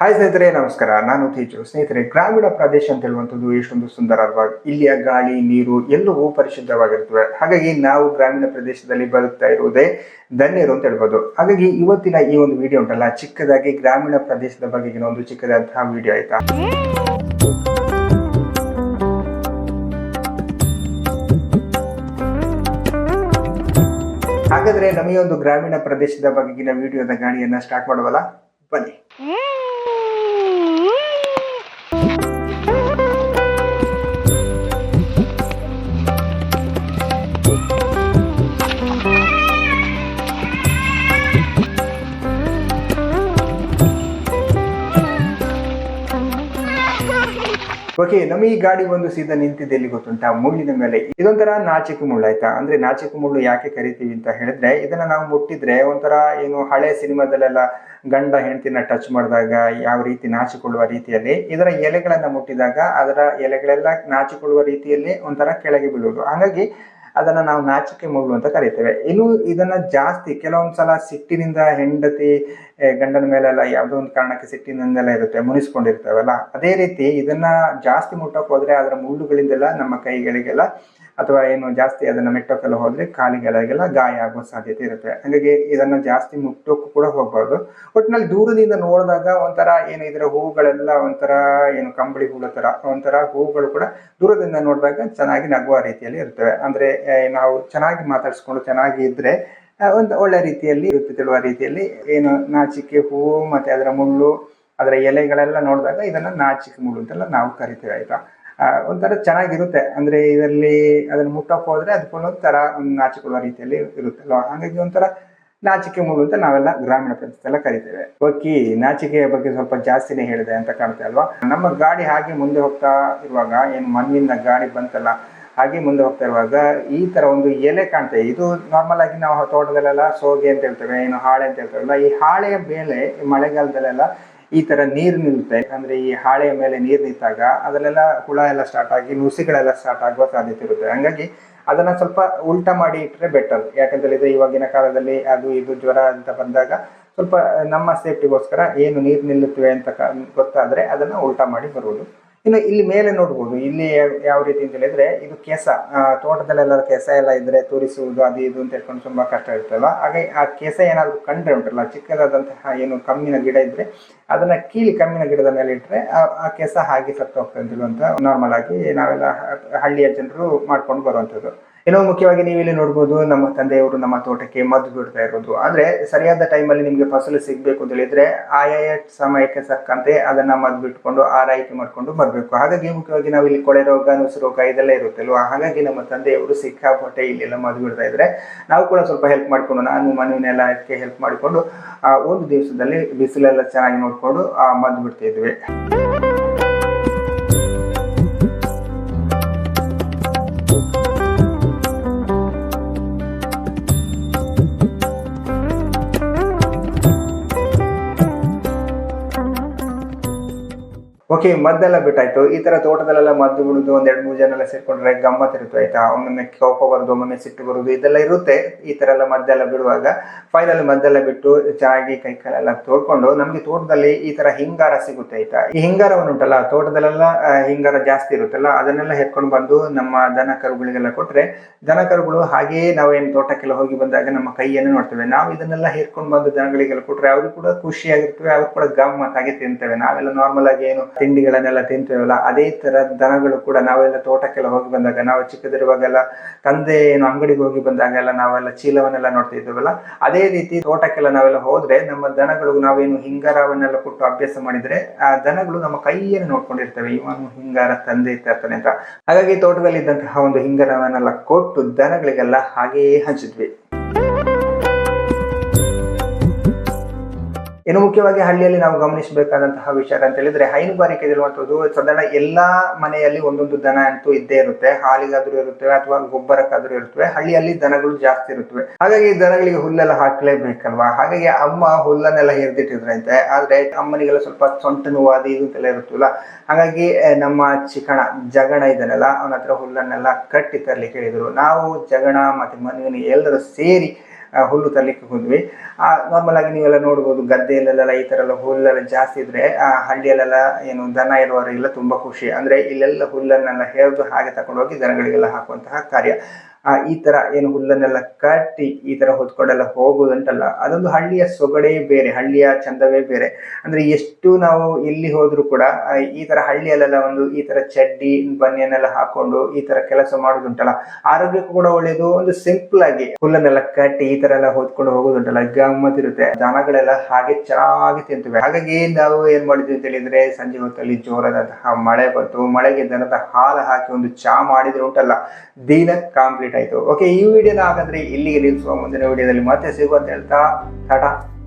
Hi ಸ್ನೇಹಿತರೆ, ನಮಸ್ಕಾರ. ನಾನು ತೇಜು. ಸ್ನೇಹಿತರೆ, ಗ್ರಾಮೀಣ ಪ್ರದೇಶ ಅಂತ ಹೇಳುವಂಥದ್ದು ಎಷ್ಟೊಂದು ಸುಂದರವಾಗಿ ಇಲ್ಲಿಯ ಗಾಳಿ, ನೀರು ಎಲ್ಲವೂ ಪರಿಶುದ್ಧವಾಗಿರ್ತವೆ ಹಾಗಾಗಿ ನಾವು ಗ್ರಾಮೀಣ ಪ್ರದೇಶದಲ್ಲಿ ಬರುತ್ತಾ ಇರುವುದೇ ಧನ್ಯರು ಅಂತ ಹೇಳ್ಬೋದು. ಹಾಗಾಗಿ ಇವತ್ತಿನ ಈ ಒಂದು ವಿಡಿಯೋ ಉಂಟಲ್ಲ, ಚಿಕ್ಕದಾಗಿ ಗ್ರಾಮೀಣ ಪ್ರದೇಶದ ಬಗೆಗಿನ ಒಂದು ಚಿಕ್ಕದಾದಂತಹ ವಿಡಿಯೋ ಆಯ್ತಾ? ಹಾಗಾದ್ರೆ ನಮಗೆ ಒಂದು ಗ್ರಾಮೀಣ ಪ್ರದೇಶದ ಬಗೆಗಿನ ವಿಡಿಯೋದ ಗಾಡಿಯನ್ನ ಸ್ಟಾರ್ಟ್ ಮಾಡುವಲ್ಲ? ಬನ್ನಿ. ಓಕೆ ನಮ್ಮ ಈ ಗಾಡಿ ಒಂದು ಸೀದಾ ನಿಂತಿದೆ, ಎಲ್ಲಿ ಗೊತ್ತುಂಟಾ? ಮುಳ್ಳಿನ ಮೇಲೆ. ಇದೊಂಥರ ನಾಚಿಕು ಮುಳ್ಳು ಆಯ್ತಾ? ಅಂದ್ರೆ ನಾಚಿಕು ಮುಳ್ಳು ಯಾಕೆ ಕರಿತೀವಿ ಅಂತ ಹೇಳಿದ್ರೆ, ಇದನ್ನ ನಾವು ಮುಟ್ಟಿದ್ರೆ ಒಂಥರ ಏನು ಹಳೆ ಸಿನಿಮಾದಲ್ಲೆಲ್ಲ ಗಂಡ ಹೆಂಡತಿನ ಟಚ್ ಮಾಡಿದಾಗ, ಯಾವ ರೀತಿ ನಾಚಿಕೊಳ್ಳುವ ರೀತಿಯಲ್ಲಿ, ಇದರ ಎಲೆಗಳನ್ನ ಮುಟ್ಟಿದಾಗ ಅದರ ಎಲೆಗಳೆಲ್ಲ ನಾಚಿಕೊಳ್ಳುವ ರೀತಿಯಲ್ಲಿ ಒಂಥರ ಕೆಳಗೆ ಬೀಳುವುದು. ಹಾಗಾಗಿ ಅದನ್ನ ನಾವು ನಾಚಿಕೆ ಮುಳ್ಳು ಅಂತ ಕರಿತೇವೆ. ಇನ್ನು ಇದನ್ನ ಜಾಸ್ತಿ ಕೆಲವೊಂದು ಸಲ ಸಿಟ್ಟಿನಿಂದ ಹೆಂಡತಿ ಗಂಡನ ಮೇಲೆಲ್ಲ ಯಾವುದೋ ಒಂದು ಕಾರಣಕ್ಕೆ ಸಿಟ್ಟಿನಿಂದೆಲ್ಲ ಇರುತ್ತೆ, ಮುನಿಸ್ಕೊಂಡಿರ್ತೇವಲ್ಲ. ಅದೇ ರೀತಿ ಇದನ್ನ ಜಾಸ್ತಿ ಮುಟ್ಟಕ್ಕೆ ಹೋದ್ರೆ ಅದರ ಮುಳ್ಳುಗಳಿಂದೆಲ್ಲ ನಮ್ಮ ಕೈಗಳಿಗೆಲ್ಲ ಅಥವಾ ಏನು ಜಾಸ್ತಿ ಅದನ್ನ ಮೆಟ್ಟೋಕೆಲ್ಲ ಹೋದ್ರೆ ಕಾಲಿಗೆಲ್ಲ ಗಾಯ ಆಗುವ ಸಾಧ್ಯತೆ ಇರುತ್ತೆ. ಹಾಗಾಗಿ ಇದನ್ನ ಜಾಸ್ತಿ ಮುಟ್ಟೋಕ್ಕೂ ಕೂಡ ಹೋಗ್ಬಾರ್ದು. ಒಟ್ಟಿನಲ್ಲಿ ದೂರದಿಂದ ನೋಡಿದಾಗ ಒಂಥರ ಏನು ಇದರ ಹೂಗಳೆಲ್ಲ ಒಂಥರ ಏನು ಕಂಬಳಿ ಹೂಗಳ ತರ, ಒಂಥರ ಹೂಗಳು ಕೂಡ ದೂರದಿಂದ ನೋಡಿದಾಗ ಚೆನ್ನಾಗಿ ನಗುವ ರೀತಿಯಲ್ಲಿ ಇರ್ತವೆ. ಅಂದ್ರೆ ನಾವು ಚೆನ್ನಾಗಿ ಮಾತಾಡಿಸ್ಕೊಂಡು ಚೆನ್ನಾಗಿ ಇದ್ರೆ ಒಂದು ಒಳ್ಳೆ ರೀತಿಯಲ್ಲಿ ತಿಳುವ ರೀತಿಯಲ್ಲಿ ಏನು ನಾಚಿಕೆ ಹೂವು ಮತ್ತೆ ಅದರ ಮುಳ್ಳು, ಅದರ ಎಲೆಗಳೆಲ್ಲ ನೋಡಿದಾಗ ಇದನ್ನ ನಾಚಿಕೆ ಮುಳ್ಳು ಅಂತೆಲ್ಲ ನಾವು ಕರಿತೇವೆ, ಆಯ್ತಾ? ಒಂಥರ ಚೆನ್ನಾಗಿರುತ್ತೆ. ಅಂದ್ರೆ ಇದರಲ್ಲಿ ಅದನ್ನ ಮುಟ್ಟಕ್ ಹೋದ್ರೆ ಅದಕ್ಕೊಂದೊಂದು ತರ ನಾಚಿಕೊಳ್ಳುವ ರೀತಿಯಲ್ಲಿ ಇರುತ್ತೆ ಅಲ್ವಾ ಹಾಗಾಗಿ ಒಂಥರ ನಾಚಿಕೆ ಮೂಲ ಅಂತ ನಾವೆಲ್ಲ ಗ್ರಾಮೀಣ ಪ್ರದೇಶದಲ್ಲ ಕರಿತೇವೆ. ಓಕೆ, ನಾಚಿಕೆಯ ಬಗ್ಗೆ ಸ್ವಲ್ಪ ಜಾಸ್ತಿನೇ ಹೇಳಿದೆ ಅಂತ ಕಾಣುತ್ತೆ ಅಲ್ವಾ? ನಮ್ಮ ಗಾಡಿ ಹಾಗೆ ಮುಂದೆ ಹೋಗ್ತಾ ಇರುವಾಗ, ಏನು ಮಣ್ಣಿನ ಗಾಡಿ ಬಂತಲ್ಲ, ಹಾಗೆ ಮುಂದೆ ಹೋಗ್ತಾ ಇರುವಾಗ ಈ ತರ ಒಂದು ಎಲೆ ಕಾಣ್ತೇವೆ ಇದು ನಾರ್ಮಲ್ ಆಗಿ ನಾವು ತೋಟದಲ್ಲೆಲ್ಲ ಸೋಗೆ ಅಂತ ಹೇಳ್ತೇವೆ, ಏನು ಹಾಳೆ ಅಂತ ಹೇಳ್ತೇವಲ್ಲ, ಈ ಹಾಳೆಯ ಮೇಲೆ ಮಳೆಗಾಲದಲ್ಲೆಲ್ಲ ಈ ತರ ನೀರು ನಿಲ್ಲುತ್ತೆ ಅಂದ್ರೆ ಈ ಹಾಳೆಯ ಮೇಲೆ ನೀರು ನಿಂತಾಗ ಅದರಲ್ಲೆಲ್ಲ ಹುಳ ಎಲ್ಲ ಸ್ಟಾರ್ಟ್ ಆಗಿ ನುಸಿಗಳೆಲ್ಲ ಸ್ಟಾರ್ಟ್ ಆಗುವ ಸಾಧ್ಯತೆ ಇರುತ್ತೆ. ಹಂಗಾಗಿ ಅದನ್ನ ಸ್ವಲ್ಪ ಉಲ್ಟಾ ಮಾಡಿ ಇಟ್ಟರೆ ಬೆಟರ್ ಯಾಕಂತ ಹೇಳಿದ್ರೆ ಇವಾಗಿನ ಕಾಲದಲ್ಲಿ ಅದು ಇದು ಜ್ವರ ಅಂತ ಬಂದಾಗ ಸ್ವಲ್ಪ ನಮ್ಮ ಸೇಫ್ಟಿಗೋಸ್ಕರ ಏನು ನೀರು ನಿಲ್ಲುತ್ತವೆ ಅಂತ ಗೊತ್ತಾದ್ರೆ ಅದನ್ನ ಉಲ್ಟಾ ಮಾಡಿ ಬರುವುದು. ಇನ್ನು ಇಲ್ಲಿ ಮೇಲೆ ನೋಡ್ಬೋದು. ಇಲ್ಲಿ ಯಾವ- ರೀತಿ ಅಂತ ಹೇಳಿದ್ರೆ ಇದು ಕೆಸ ತೋಟದಲ್ಲೆಲ್ಲ ಕೆಸ ಎಲ್ಲ ಇದ್ರೆ ತೋರಿಸುವುದು ಅದು ಇದು ಅಂತ ಹೇಳ್ಕೊಂಡು ತುಂಬಾ ಕಷ್ಟ ಇರ್ತಲ್ಲ ಹಾಗೆ ಆ ಕೆಸ ಏನಾದ್ರು ಕಂಡ್ರೆ ಉಂಟಲ್ಲ, ಚಿಕ್ಕದಾದಂತಹ ಏನು ಕಮ್ಮಿನ ಗಿಡ ಇದ್ರೆ ಅದನ್ನ ಕೀಳಿ ಕಮ್ಮಿನ ಗಿಡದ ಮೇಲೆ ಇಟ್ಟರೆ ಆ- ಕೆಸ ಹಾಗೆ ಸತ್ತು ಹೋಗ್ತದೆ ಅಂತ ನಾರ್ಮಲ್ ಆಗಿ ನಾವೆಲ್ಲ ಹಳ್ಳಿಯ ಜನರು ಮಾಡ್ಕೊಂಡು ಬರುವಂತದ್ದು. ಇನ್ನೂ ಮುಖ್ಯವಾಗಿ ನೀವು ಇಲ್ಲಿ ನೋಡ್ಬೋದು ನಮ್ಮ ತಂದೆಯವರು ನಮ್ಮ ತೋಟಕ್ಕೆ ಮದ್ದು ಬಿಡ್ತಾ ಇರೋದು. ಆದರೆ ಸರಿಯಾದ ಟೈಮಲ್ಲಿ ನಿಮಗೆ ಫಸಲು ಸಿಗಬೇಕು ಅಂತ ಹೇಳಿದ್ರೆ ಆಯಾಯ ಸಮಯಕ್ಕೆ ತಕ್ಕಂತೆ ಅದನ್ನ ಮದ್ದು ಬಿಟ್ಕೊಂಡು ಆರೈಕೆ ಮಾಡ್ಕೊಂಡು ಬರಬೇಕು. ಹಾಗಾಗಿ ಮುಖ್ಯವಾಗಿ ನಾವು ಇಲ್ಲಿ ಕೊಳೆ ರೋಗ, ನುಸು ರೋಗ ಇದೆಲ್ಲ ಇರುತ್ತೆ ಅಲ್ವಾ ಹಾಗಾಗಿ ನಮ್ಮ ತಂದೆಯವರು ಸಿಕ್ಕಾಪಟ್ಟೆ ಇಲ್ಲೆಲ್ಲ ಮದ್ದು ಬಿಡ್ತಾ ಇದ್ರೆ ನಾವು ಕೂಡ ಸ್ವಲ್ಪ ಹೆಲ್ಪ್ ಮಾಡ್ಕೊಂಡು ನಾನು ಮನೆಯನ್ನೆಲ್ಲ ಅದಕ್ಕೆ ಹೆಲ್ಪ್ ಮಾಡಿಕೊಂಡು, ಆ, ಒಂದು ದಿವಸದಲ್ಲಿ ಬಿಸಿಲೆಲ್ಲ ಚೆನ್ನಾಗಿ ನೋಡಿಕೊಂಡು, ಆ, ಮದ್ದು ಬಿಡ್ತಾ ಇದ್ವಿ. ಓಕೆ ಮದ್ದೆಲ್ಲ ಬಿಟ್ಟಾಯ್ತು. ಈ ತರ ತೋಟದಲ್ಲೆಲ್ಲ ಮದ್ದು ಬಿಡುದು ಒಂದ್ ಎರಡು ಮೂರು ಜನ ಎಲ್ಲ ಸೇರ್ಕೊಂಡ್ರೆ ಗಮ್ಮತ್ ಇರುತ್ತೆ, ಆಯ್ತಾ? ಒಮ್ಮೊಮ್ಮೆ ಕೋಪ ಬರುದು, ಒಮ್ಮೊಮ್ಮೆ ಸಿಟ್ಟು ಬರುದು, ಇದೆಲ್ಲ ಇರುತ್ತೆ. ಈ ತರ ಎಲ್ಲ ಮದ್ದೆಲ್ಲ ಬಿಡುವಾಗ ಫೈನಲ್ ಮದ್ದೆಲ್ಲ ಬಿಟ್ಟು ಚೆನ್ನಾಗಿ ಕೈ ಕಾಲೆಲ್ಲ ತೋಡ್ಕೊಂಡು ನಮ್ಗೆ ತೋಟದಲ್ಲಿ ಈ ತರ ಹಿಂಗಾರ ಸಿಗುತ್ತೆ, ಆಯ್ತಾ? ಈ ಹಿಂಗಾರವನ್ನು ಉಂಟಲ್ಲ, ತೋಟದಲ್ಲೆಲ್ಲ ಹಿಂಗಾರ ಜಾಸ್ತಿ ಇರುತ್ತಲ್ಲ, ಅದನ್ನೆಲ್ಲ ಹೆಕ್ಕೊಂಡು ಬಂದು ನಮ್ಮ ದನ ಕರುಗಳಿಗೆಲ್ಲ ಕೊಟ್ರೆ, ದನ ಕರುಗಳು ಹಾಗೆಯೇ ನಾವೇನ್ ತೋಟಕ್ಕೆಲ್ಲ ಹೋಗಿ ಬಂದಾಗ ನಮ್ಮ ಕೈಯನ್ನು ನೋಡ್ತೇವೆ. ನಾವು ಇದನ್ನೆಲ್ಲ ಹೇರ್ಕೊಂಡು ಬಂದು ದನಗಳಿಗೆಲ್ಲ ಕೊಟ್ರೆ ಅವ್ರು ಕೂಡ ಖುಷಿಯಾಗಿರ್ತವೆ ಅವ್ರು ಕೂಡ ಗಮ್ಮತ್ ಆಗಿ ತಿಂತೇವೆ ನಾವೆಲ್ಲ ನಾರ್ಮಲ್ ಆಗಿ ಏನು ತಿಂಡಿಗಳನ್ನೆಲ್ಲ ತಿಂತೇವಲ್ಲ, ಅದೇ ತರ ದನಗಳು ಕೂಡ ನಾವೆಲ್ಲ ತೋಟಕ್ಕೆಲ್ಲ ಹೋಗಿ ಬಂದಾಗ, ನಾವು ಚಿಕ್ಕದಿರುವಾಗೆಲ್ಲ ತಂದೆ ಏನು ಅಂಗಡಿಗೆ ಹೋಗಿ ಬಂದಾಗೆಲ್ಲ ನಾವೆಲ್ಲ ಚೀಲವನ್ನೆಲ್ಲ ನೋಡ್ತಾ ಇದ್ದೇವಲ್ಲ, ಅದೇ ರೀತಿ ತೋಟಕ್ಕೆಲ್ಲ ನಾವೆಲ್ಲ ಹೋದ್ರೆ ನಮ್ಮ ದನಗಳು ನಾವೇನು ಹಿಂಗಾರವನ್ನೆಲ್ಲ ಕೊಟ್ಟು ಅಭ್ಯಾಸ ಮಾಡಿದ್ರೆ, ಆ ದನಗಳು ನಮ್ಮ ಕೈಯನ್ನು ನೋಡ್ಕೊಂಡಿರ್ತವೆ, ಇವನು ಹಿಂಗಾರ ತಂದೆ ಇರ್ತಾನೆ ಅಂತ. ಹಾಗಾಗಿ ತೋಟದಲ್ಲಿ ಇದ್ದಂತಹ ಒಂದು ಹಿಂಗಾರವನ್ನೆಲ್ಲ ಕೊಟ್ಟು ದನಗಳಿಗೆಲ್ಲ ಹಾಗೆಯೇ ಹಂಚಿದ್ವಿ. ಇನ್ನು ಮುಖ್ಯವಾಗಿ ಹಳ್ಳಿಯಲ್ಲಿ ನಾವು ಗಮನಿಸಬೇಕಾದಂತಹ ವಿಚಾರ ಅಂತ ಹೇಳಿದ್ರೆ ಹೈನುಗಾರಿಕೆ ಇರುವಂತದ್ದು ಸಾಧಾರಣ ಎಲ್ಲಾ ಮನೆಯಲ್ಲಿ ಒಂದೊಂದು ದನ ಅಂತೂ ಇದ್ದೇ ಇರುತ್ತೆ. ಹಾಲಿಗಾದ್ರೂ ಇರುತ್ತವೆ ಅಥವಾ ಗೊಬ್ಬರಕ್ಕಾದ್ರೂ ಇರುತ್ತವೆ ಹಳ್ಳಿಯಲ್ಲಿ ದನಗಳು ಜಾಸ್ತಿ ಇರುತ್ತವೆ. ಹಾಗಾಗಿ ದನಗಳಿಗೆ ಹುಲ್ಲೆಲ್ಲ ಹಾಕ್ಲೇಬೇಕಲ್ವಾ? ಹಾಗಾಗಿ ಅಮ್ಮ ಹುಲ್ಲನ್ನೆಲ್ಲ ಹಿರಿದಿಟ್ಟಿದ್ರಂತೆ ಆದ್ರೆ ಅಮ್ಮನಿಗೆಲ್ಲ ಸ್ವಲ್ಪ ಸೊಂಟ ನೋವು ಅದು ಇರುತ್ತಲ್ಲ. ಹಾಗಾಗಿ ನಮ್ಮ ಚಿಕಣ ಜಗಣ ಇದನ್ನೆಲ್ಲ ಅವನ ಹತ್ರ ಹುಲ್ಲನ್ನೆಲ್ಲ ಕಟ್ಟಿ ತರ್ಲಿಕ್ಕೆ ಹೇಳಿದ್ರು. ನಾವು ಜಗಣ ಮತ್ತೆ ಮನೆಯನ್ನು ಎಲ್ಲರೂ ಸೇರಿ ಹುಲ್ಲು ತರಲಿಕ್ಕೆ ಹೋದ್ವಿ. ನಾರ್ಮಲ್ ಆಗಿ ನೀವೆಲ್ಲ ನೋಡ್ಬೋದು, ಗದ್ದೆಯಲ್ಲೆಲ್ಲ ಈ ತರ ಎಲ್ಲ ಹುಲ್ಲೆಲ್ಲ ಜಾಸ್ತಿ ಇದ್ರೆ, ಆ ಹಳ್ಳಿಯಲ್ಲೆಲ್ಲ ಏನು ದನ ಇರುವವರಿಗೆಲ್ಲ ತುಂಬಾ ಖುಷಿ. ಅಂದ್ರೆ ಇಲ್ಲೆಲ್ಲ ಹುಲ್ಲನ್ನೆಲ್ಲ ಹೇರಿದು ಹಾಗೆ ತಕೊಂಡೋಗಿ ಹೋಗಿ ದನಗಳಿಗೆಲ್ಲ ಹಾಕುವಂತಹ ಕಾರ್ಯ. ಆ, ಈ ತರ ಏನು ಹುಲ್ಲನ್ನೆಲ್ಲ ಕಟ್ಟಿ ಈ ತರ ಹೊತ್ಕೊಂಡೆಲ್ಲ ಅಂತಲ್ಲ ಅದೊಂದು ಹಳ್ಳಿಯ ಸೊಗಡೇ ಬೇರೆ ಹಳ್ಳಿಯ ಚಂದವೇ ಬೇರೆ. ಅಂದ್ರೆ ಎಷ್ಟು ನಾವು ಎಲ್ಲಿ ಹೋದ್ರು ಕೂಡ ಈ ತರ ಹಳ್ಳಿಯಲ್ಲೆಲ್ಲ ಒಂದು ಈ ತರ ಚಡ್ಡಿ ಬನ್ನಿಯನ್ನೆಲ್ಲ ಹಾಕೊಂಡು ಈ ತರ ಕೆಲಸ ಮಾಡುದುಂಟಲ್ಲ ಆರೋಗ್ಯಕ್ಕೂ ಕೂಡ ಒಳ್ಳೇದು ಒಂದು ಸಿಂಪಲ್ ಆಗಿ ಹುಲ್ಲನ್ನೆಲ್ಲ ಕಟ್ಟಿ ಈ ತರ ಎಲ್ಲ ಹೊತ್ಕೊಂಡು ಹೋಗುದುಂಟಲ್ಲ ಗಮ್ಮತ್ತಿರುತ್ತೆ. ದನಗಳೆಲ್ಲ ಹಾಗೆ ಚೆನ್ನಾಗಿ ತಿಂತವೆ. ಹಾಗಾಗಿ ನಾವು ಏನ್ ಮಾಡಿದ್ವಿ ಅಂತ ಹೇಳಿದ್ರೆ ಸಂಜೆ ಹೊತ್ತಲ್ಲಿ ಜೋರಾದಂತಹ ಮಳೆ ಬಂತು ಮಳೆಗೆ ದನದ ಹಾಲು ಹಾಕಿ ಒಂದು ಚಾ ಮಾಡಿದ್ರೆ ಉಂಟಲ್ಲ ದಿನ ಕಂಪ್ಲೀಟ್ ಆಯ್ತು. ಓಕೆ ಈ ವಿಡಿಯೋನ ಹಾಗಾದ್ರೆ ಇಲ್ಲಿಗೆ ನಿಲ್ಲಿಸುವ ಮುಂದಿನ ವಿಡಿಯೋದಲ್ಲಿ ಮತ್ತೆ ಸಿಗುವಂತ ಹೇಳ್ತಾ ಟಾಟಾ.